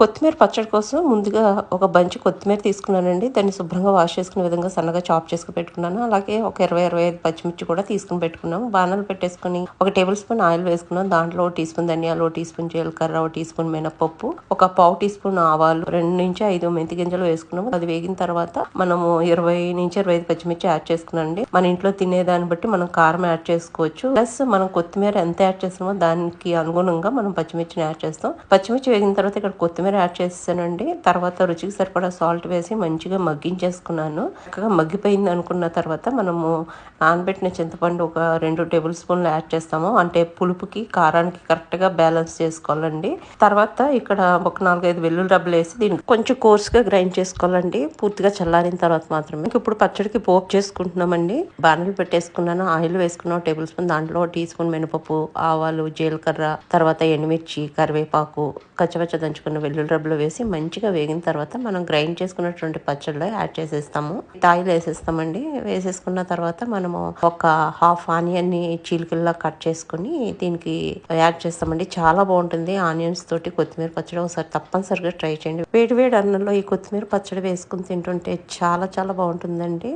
కొత్తిమీర పచ్చడి కోసం ముందుగా ఒక బంచి కొత్తిమీర తీసుకున్నానండి. దాన్ని శుభ్రంగా వాష్ చేసుకునే విధంగా సన్నగా చాప్ చేసుకుని పెట్టుకున్నాను. అలాగే ఒక ఇరవై ఇరవై ఐదు పచ్చిమిర్చి కూడా తీసుకుని పెట్టుకున్నాము బాణాలు పెట్టేసుకుని ఒక టేబుల్ స్పూన్ ఆయిల్ వేసుకున్నాం. దాంట్లో ఒక టీ స్పూన్ ధనియాలు టీ స్పూన్ జీలకర్ర ఒక టీ స్పూన్ మినపప్పు ఒక పావు టీ స్పూన్ ఆవాలు రెండు నుంచి ఐదు మెంతి గింజలు వేసుకున్నాం అది వేగిన తర్వాత మనము ఇరవై నుంచి ఇరవై ఐదు పచ్చిమిర్చి యాడ్ చేసుకున్నాండి మన ఇంట్లో తినేదాన్ని బట్టి మనం కారం యాడ్ చేసుకోవచ్చు. ప్లస్ మనం కొత్తిమీర ఎంత యాడ్ చేస్తున్నామో దానికి అనుగుణంగా మనం పచ్చిమిర్చిని యాడ్ చేస్తాం. పచ్చిమిర్చి వేగిన తర్వాత ఇక్కడ కొత్తిమీర యాడ్ చేసేసానండి. తర్వాత రుచికి సరిపడా సాల్ట్ వేసి మంచిగా మగ్గించేసుకున్నాను. చక్కగా మగ్గిపోయింది అనుకున్న తర్వాత మనము నానబెట్టిన చింతపండు ఒక రెండు టేబుల్ స్పూన్లు యాడ్ చేస్తాము. అంటే పులుపుకి కారానికి కరెక్ట్గా బ్యాలెన్స్ చేసుకోవాలండి. తర్వాత ఇక్కడ ఒక నాలుగైదు వెల్లుల్లి డబ్బులు వేసి దీన్ని కొంచెం కోర్స్గా గ్రైండ్ చేసుకోవాలండి. పూర్తిగా చల్లారిన తర్వాత మాత్రమే. ఇప్పుడు పచ్చడికి పోపు చేసుకుంటున్నామండి. బాణలు పెట్టేసుకున్నాను ఆయిల్ వేసుకున్నాం టేబుల్ స్పూన్ దాంట్లో టీ స్పూన్ మినపప్పు ఆవాలు జీలకర్ర తర్వాత ఎండుమిర్చి కరివేపాకు కచ్చపచ్చ దంచుకున్న వెల్లుల్లి రబ్బులు వేసి మంచిగా వేగిన తర్వాత మనం గ్రైండ్ చేసుకున్నటువంటి పచ్చళ్ళు యాడ్ చేసేస్తాము. ఆయిల్ వేసేస్తామండి. వేసేసుకున్న తర్వాత మనము ఒక హాఫ్ ఆనియన్ని చీలికల్లా కట్ చేసుకుని దీనికి యాడ్ చేస్తామండి. చాలా బాగుంటుంది. ఆనియన్స్ తోటి కొత్తిమీర పచ్చడి ఒకసారి తప్పనిసరిగా ట్రై చేయండి. వేడి వేడి అన్నంలో ఈ కొత్తిమీర పచ్చడి వేసుకుని తింటుంటే చాలా చాలా బాగుంటుందండి.